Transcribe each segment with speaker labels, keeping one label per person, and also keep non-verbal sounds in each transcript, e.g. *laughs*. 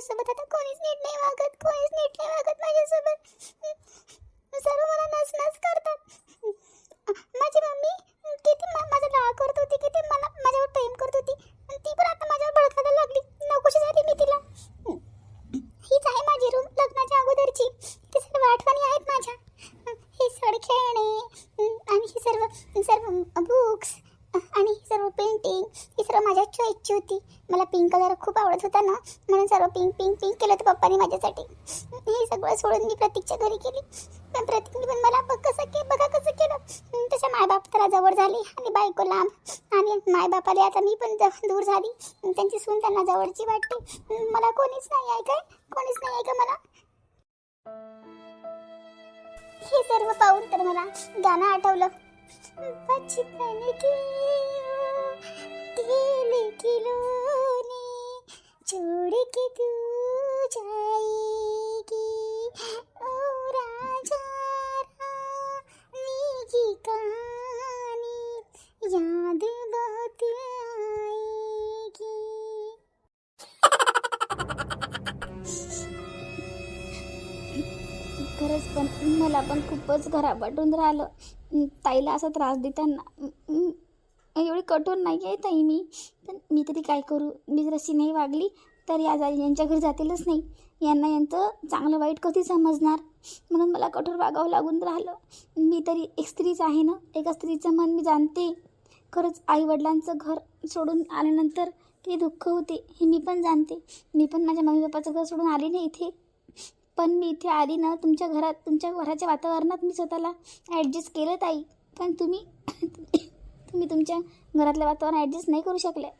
Speaker 1: माझ्यासोबत. आता कोणीच नीट नाही वागत कोणीच नीट नाही वागत माझ्यासोबत. सर्व मला नसनस करतात. माझी मम्मी किती माझा लाळ करत होती किती मला माझ्यावर प्रेम करत होती. ती पण आता माझ्यावर भडकायला लागली. नकोशी झाली मी तिला हीच आहे माझी रूम लग्नाच्या अगोदरची ते सर्व आठवणी आहेत माझ्या हे सड खेळणे आणि ही सर्व सर्व बुक्स आणि ही सर्व पेंटिंग ही सर्व माझ्या चॉईसची होती मला पिंक कलर खूप आवडत होता ना म्हणून सर्व पिंक पिंक पिंक केलं होतं पप्पाने माझ्यासाठी. हे सगळं सोडून मी प्रतीकच्या घरी गेली. पण प्रतीकने पण मला बघ कसं के बघा कसं केलं. हं, त्याच्या मायबाप त्याला जवळ झाली आणि बायको लांब. आणि मायबापाला आता मी पण दूर झाली. त्यांची सून त्यांना जवळची वाटते. मला कोणीच नाही ऐकाय कोणीच नाही ऐका मला? हे सर्व पाहून तर मला गाणं आठवलं. बचपन किलो दिल खिलौने छोड़ के तू जाएगी। ओ राजा रानी की कहानी याद बहुत आएगी। खरंच पण मला पण खूपच घरापाटून राहिलं. ताईला असा त्रास देताना एवढी कठोर नाही आहे ताई मी. पण मी तरी काय करू? मी जर अशी नाही वागली तर या जा यांच्या घरी जातीलच नाही. यांना यांचं चांगलं वाईट कधी समजणार? म्हणून मला कठोर वागावं लागून राहिलं. मी तरी एक स्त्रीच आहे ना? एका स्त्रीचं मन मी जाणते. खरंच आईवडिलांचं घर सोडून आल्यानंतर किती दुःख होते हे मी पण जाणते. मी पण माझ्या मम्मी पप्पाचं घर सोडून आली नाही इथे. पण मी इथे आली ना तुमच्या घरात तुमच्या घराच्या वातावरणात मी स्वतःला ॲडजस्ट केलं ताई. पण तुम्ही तुम्ही तुमच्या घरातलं वातावरण ॲडजस्ट नाही करू शकल्या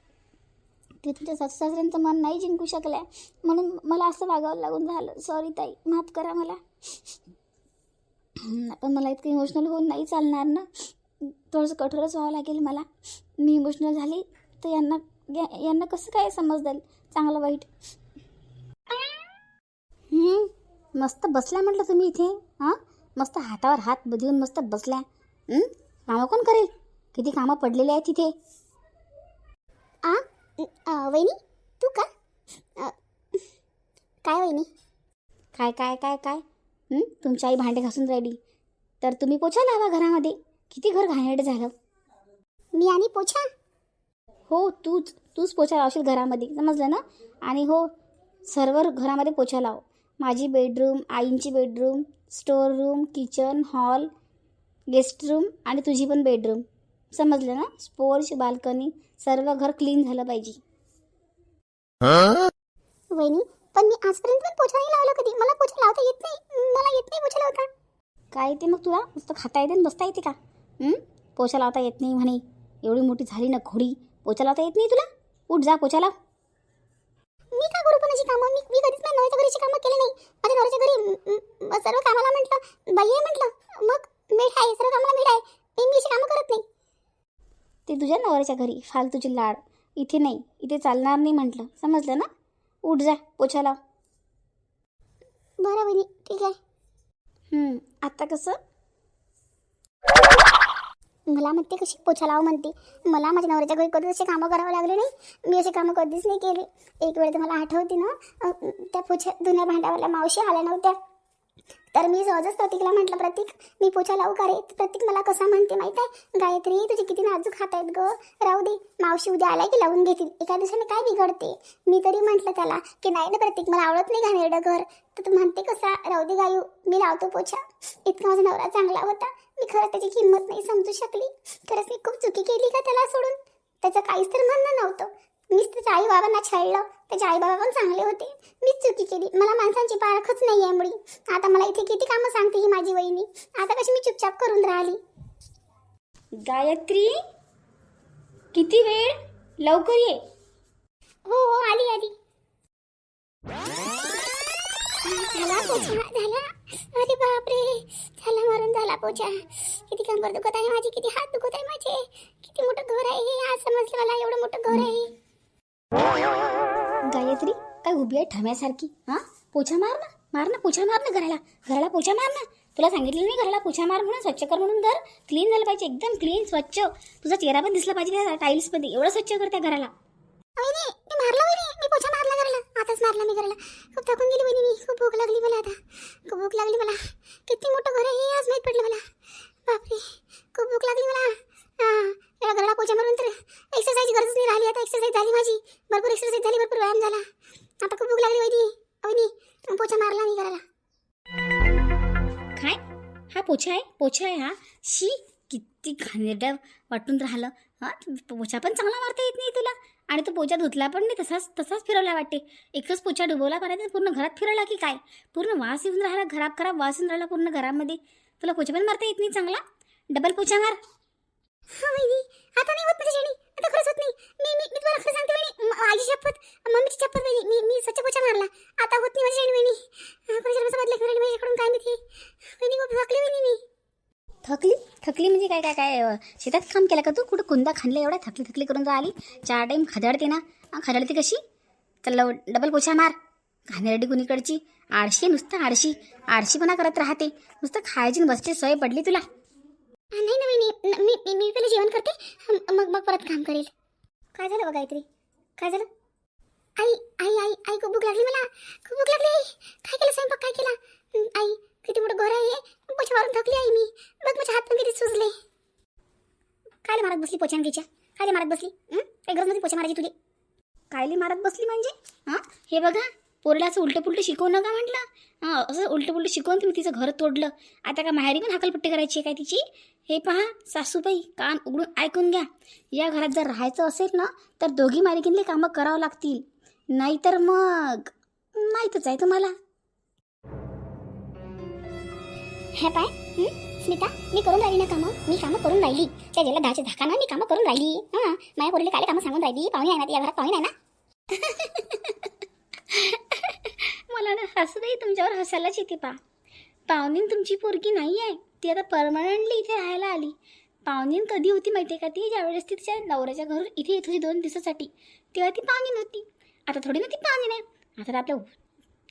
Speaker 1: ते तुमच्या सासू सासऱ्यांचं मन नाही जिंकू शकल्या. म्हणून मला असं वागावं लागून झालं. सॉरी ताई माफ करा मला. पण मला इतकं इमोशनल होऊन नाही चालणार ना. थोडंसं कठोरच व्हावं लागेल मला. मी इमोशनल झाली तर यांना यांना कसं काय समजलं? चांगलं वाईट. मस्त बसल्या म्हटलं तुम्ही इथे. हां? मस्त हातावर हात देऊन मस्त बसल्या. कामं कोण करेल? किती कामं पडलेली आहेत तिथे आ? वहिनी तू का? काय वहिनी? काय काय काय काय? तुमची आई भांडे घासून राहिली. तर तुम्ही पोछा लावा घरामध्ये. किती घर घाणेरडं झालं. मी आणि पोछा? हो तूच तूच पोछा लावशील घरामध्ये. समजलं ना? आणि हो सर्व घरामध्ये पोछा लाव. माझी bedroom आईंची bedroom store room kitchen hall guest room आणि तुझी पण बेडरूम. समजलं ना? स्पोर्च बाल्कनी सर्व घर क्लीन झालं पाहिजे. वहिनी पण मी आजपर्यंत पण पोछा नाही लावला कधी. मला पोछा लावता येत नाही. मला येत नाही पोछा लावता. काय ते मग तुला? नुसतं खाता येते बसता येते का? पोछा लावता येत नाही म्हणे. एवढी मोठी झाली ना घोडी. पोछा लावता येत नाही तुला? उठ जा पोछा लाव मी का करू पण अशी कामं? मी मी कधीच माझ्या नवऱ्याच्या घरीची कामं केली नाही. माझ्या नवऱ्याच्या घरी सर्व कामाला म्हटलं बाई आहे म्हटलं. मग मेठ आहे सर्व कामाला मेठ आहे. मी मी अशी कामं करत नाही. ते तुझ्या नवऱ्याच्या घरी फालतूची लाड. इथे नाही इथे चालणार नाही म्हटलं. समजलं ना? उठ जा पोछा लाव. बरं बहिणी ठीक आहे. आता कसं? मला म्हणते कशी पोछा लाव म्हणते. मला माझ्या नवऱ्याच्या घरी कधीच असे कामं करावं लागले नाही. मी असे कामं कधीच नाही केली. एक वेळ तर मला आठवते ना त्या पोछ्या जुन्या भांड्यावाल्या मावशी आल्या नव्हत्या. तर मी सहजच प्रतीकला म्हटलं प्रतीक मी पोछा लावू का रे? प्रतीक मला कसा म्हणते माहीत आहे? गायत्री तुझे किती नाजूक हात आहेत ग. राहू दे मावशी उद्या आलाय की लावून घेतील. एका दिवसाने काय बिघडते? मी तरी म्हटलं त्याला की नाही ना प्रतीक मला आवडत नाही घाणेरडं घर. तर तू म्हणते कसा? राहू दे गायू मी लावतो पोछा इतका माझा नवरा चांगला होता. मी खरं त्याची किंमत नाही समजू शकली. खरंच मी खूप चुकी केली का त्याला सोडून? त्याचं काहीच तर म्हणणं नव्हतं. मीच त्याच्या आई बाबांना छळलं त्याचे आई बाबा पण चांगले होते मीच चुकी केली मला माणसांची पारखच नाही आहे मुळी आता मला इथे किती कामं सांगते ही माझी वहिनी. आता कशी मी चुपचाप करून राहिली?
Speaker 2: गायत्री किती वेळ? लवकर ये.
Speaker 1: हो हो आली आली. झाला पोछा झाला. अरे बापरे झाला मारून झाला पोछा. किती कंबर दुखत आहे माझी किती हात दुखत आहे माझे. किती मोठं घर आहे हे आज समजलं मला एवढं मोठं घर आहे.
Speaker 2: गायत्री काय उभी आहे ठम्यासारखी? हा? पोछा मार ना मार ना पोछा मार ना घराला. घराला पोछा मार ना. तुला सांगितलं नाही घराला पोछा मार म्हणून स्वच्छ कर म्हणून घर. क्लीन झालं पाहिजे एकदम क्लीन स्वच्छ. तुझा चेहरा पण दिसला पाहिजे त्या टाईल्समध्ये एवढं स्वच्छ कर त्या घराला.
Speaker 1: मी मारला वहिनी. मी पोछा मारला घराला. आताच मारला मी घराला. खूप थकून गेली वहिनी मी. खूप भूक लागली मला आता. खूप भूक लागली मला. किती मोठं घर
Speaker 2: किती घाणेरडं वाटून राहिलं. हा पोछा पण चांगला मारता येत नाही तुला. आणि तो पोछा धुतला पण नाही तसाच तसाच फिरवला वाटते. एकच पोछा डुबवला पाहिजे पूर्ण घरात फिरवला की काय? पूर्ण वास येऊन राहिला खराब खराब वास येऊन राहिला पूर्ण घरामध्ये. तुला पोछा पण मारता येत नाही चांगला? डबल पोछा मार.
Speaker 1: हा वहिनी आता नाही होत माझ्या आता खरंच होत नाही. मी मी मी तुम्हाला खरं सांगते वहिनी माझी शपथ मम्मीची शपथ वहिनी. मी मी स्वच्छ पोछा मारला. आता होत नाही माझ्या वहिनी. कोणी जन्माचा बदला घेऊन राहिली माझ्याकडून काय माहिती? वहिनी खूप थकली वहिनी मी.
Speaker 2: थकली? थकली म्हणजे काय काय काय? अं, शेतात काम केलं का तू? कुठं कुंदा खाल्ला एवढा थकली थकली करून राहिली चार टाईम खदाडते ना. अं, खदाडते कशी? चल डबल पोछा मार. घाणेरडी कुणीकडची आळशी आहे नुसतं आळशी. आळशीपणा करत राहते. नुसतं खायची न बसची सवय पडली तुला.
Speaker 1: नाही ना वहिनी न- मी मी मी पहिले जेवण करते. मग मग परत काम करेल. काय झालं बघ गायत्री? काय झालं? आई आई आई आई खूप भूक लागली मला. खूप भूक लागली. आई काय केलं? स्वयंपाक काय केला? हं, आई किती मोठं घर आहे. पोछा मारून थकली आहे मी. बघ माझ्या हात पण किती सुजले. कायले मारत बसली पोछ्यांगीच्या कायले मारत बसली? काही काय गरज नव्हती पोछा मारायची तुझी
Speaker 2: कायले मारत बसली म्हणजे? हां? हे बघा पोरला असं उलटं पुलटं शिकवू नका म्हटलं? हां असं उलटं पुलटं शिकवून तुम्ही तिचं घर तोडलं. आता का माहेरी पण हाकलपट्टी करायची आहे काय तिची? हे पहा सासूबाई कान उघडून ऐकून घ्या. या घरात जर राहायचं असेल ना तर दोघी मालकीनले कामं करावं लागतील. नाहीतर मग माहीतच आहे तुम्हाला.
Speaker 1: हे पाय स्मिता मी करून राहिली ना कामं. मी कामं करून राहिली. त्या जेला दहाचे धाकाना मी कामं करून राहिली. हां माझ्या पोरीला काय कामं सांगून राहिली? पाहुणे आहे ना या घरात पाहुणे आहे ना? *laughs*
Speaker 2: मला ना हसतही तुमच्यावर हसायलाच येते पा. पाहुणीन तुमची पोरगी नाही आहे. ती आता परमनंटली इथे राहायला आली. पाहुणीन कधी होती माहिती आहे का ती? ज्यावेळेस ती तिच्या नवऱ्याच्या घरून इथे येत होती दोन दिवसासाठी. तेव्हा ती पाहुणी नव्हती आता थोडी ना ती पाहुणी नाही आता तर आपल्या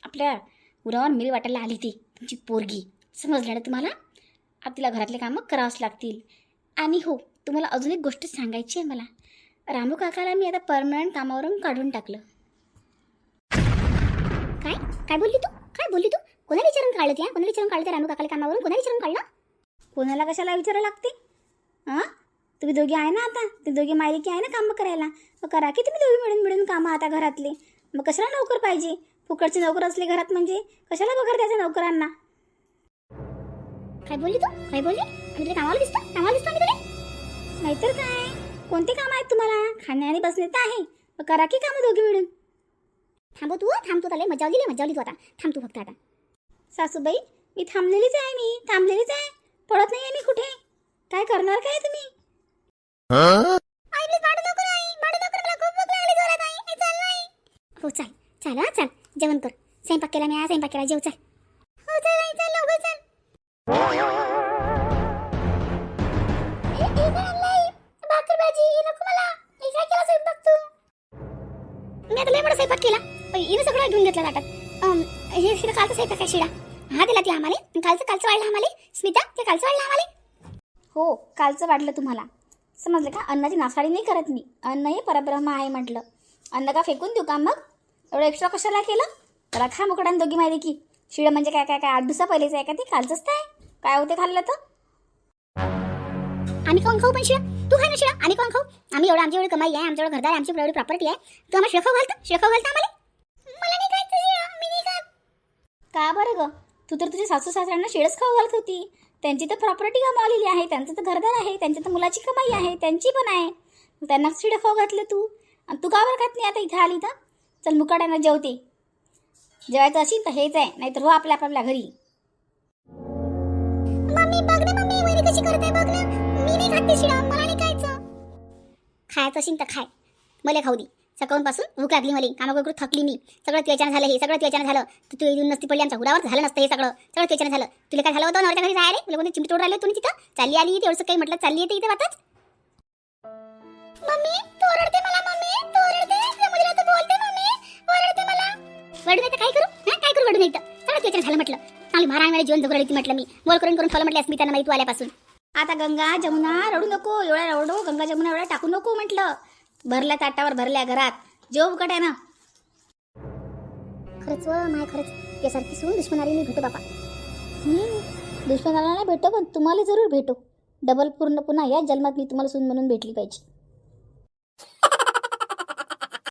Speaker 2: आपल्या उरावर मिरी वाटायला आली ती तुमची पोरगी. समजलं ना तुम्हाला? आता तिला घरातले कामं करावंच लागतील. आणि हो तुम्हाला अजून एक गोष्ट सांगायची आहे मला. रामू काकाला मी आता परमनंट कामावरून काढून टाकलं.
Speaker 1: काय? काय बोलली तू? काय बोलली तू? कोणाला विचारून काढलं त्या कोणाला विचारून काढलं ते रामू काकाला कामावरून? कोणाला विचारून काढलं?
Speaker 2: कोणाला कशाला विचारावं लागते? हां? तुम्ही दोघी आहे ना आता? तुम्ही दोघी मायलिकी आहे ना कामं करायला? मग करा की तुम्ही दोघी मिळून मिळून कामं आता घरातले. मग कशाला नोकर पाहिजे? फुकटचे नोकर असले घरात म्हणजे? कशाला पगार द्यायचा नोकरांना?
Speaker 1: काय बोलली तू? काय बोलली? आम्ही तुला कामाला दिसतो? कामाला दिसतो आम्ही तुला
Speaker 2: नाहीतर काय? कोणते काम आहेत तुम्हाला? खाणे आणि बसणे तर आहे. मग करा की कामं दोघी मिळून?
Speaker 1: थांबव तू थांब तू त्याला. मजावली लय मजावली तू आता. थांब तू फक्त आता.
Speaker 2: सासूबाई मी थांबलेलीच आहे मी. थांबलेलीच आहे. पडत नाही आहे मी कुठे? काय करणार काय तुम्ही?
Speaker 1: हो चाल. चला हा? चल. जेवण कर. स्वयंपाक केला मी आज. स्वयंपाक केला. जेव चाल. हो चाल. मी आता लय मोठा स्वयंपाक केला. पण हिनं सगळं घेऊन घेतलं ताटात हे शिरा कालचा स्वयंपाक आहे शिरा हा दिला ती आम्हाला. कालचं कालचं वाढलं आम्हाला. स्मिता ते कालचं वाढलं आम्हाला.
Speaker 2: हो कालचं वाढलं तुम्हाला. समजलं का? अन्नाची नासाडी नाही करत मी. अन्न हे परब्रह्म आहे म्हटलं. अन्न का फेकून देऊ का मग? एवढं एक्स्ट्रा कशाला केलं? त्याला खा मुकडान दोघी माहिती की शिळं म्हणजे काय काय काय? आठ दिवसा पहिलेच आहे का ते? कालचंच आहे. काय होते खाल्लं तर?
Speaker 1: आम्ही कोण खाऊ पण शिळा तू खाय ना शिळा आम्ही कोण खाऊ? आम्ही एवढं आमच्या एवढी कमाई आहे. आमच्या एवढं घरदार आमची एवढी प्रॉपर्टी आहे. तू आम्हाला शिळा खाऊ घालतो? शिळा खाऊ घालतो आम्हाला? मला नाही खायचं शिळा मी नाही खात.
Speaker 2: का बरं ग? तू तर तुझ्या सासू सासऱ्यांना शेळच खाऊ घालत होती. त्यांची तर प्रॉपर्टी कमावलेली आहे. त्यांचं तर घरदार आहे. त्यांच्या तर मुलाची कमाई आहे. त्यांची पण आहे. त्यांना शिडं खाऊ घातलं तू. आणि तू का बरं खात नाही आता इथे आली तर? चल मुकाट्यानं जेवते. जेवायचं असेल तर हेच आहे. नाहीतर हो आपल्या आपल्या घरी.
Speaker 1: मम्मी बघ ना मम्मी कशी करत बघ ना. मी नाही खात ते शिळा मला नाही खायचं. खायचं असेल तर खाय. मला खाऊ दे. सकाळपासून भूक लागली मला. कामा करू थकली मी. सगळं त्याच्यानं झालं हे सगळं त्याच्यानं झालं. तू तू येऊन नसती पडली आमच्या उरावर झालं नसतं हे सगळं. सगळं त्याच्यानं झालं. तुला काय झालं होतं? नवऱ्या घरी राहिले तुला कोणी चिमटी तोड राहिले तुम्ही तिथं? चालली आली तेवढं काही म्हटलं चालली येते इथे वाटच मम्मी तू ओरडते मला मम्मी. तू ओरडते. समुद्रात तू बोलते मम्मी. ओरडते मला. वडू नाही काय करू? हा काय करू वडू नाही तर? सगळं त्याच्यानं झालं म्हटलं. चांगली महाराणी वेळी जीवन जगू ती म्हटलं मी. मोल करून करून फल म्हटलं मी त्यांना माहिती आल्यापासून.
Speaker 2: आता गंगा जमुना रडू नको एवढ्या रडू गंगा जमुना एवढ्या टाकू नको म्हटलं. भरल्या ताटावर भरल्या घरात. जेव मुकाट्यानं
Speaker 1: खरंच व माय खरंच यासारखी सून दुश्मनारी मी भेटू बापा.
Speaker 2: दुश्मनाला नाही भेटो पण तुम्हाला जरूर भेटो. डबल पूर्ण पुन्हा या जन्मात मी तुम्हाला सून म्हणून भेटली पाहिजे.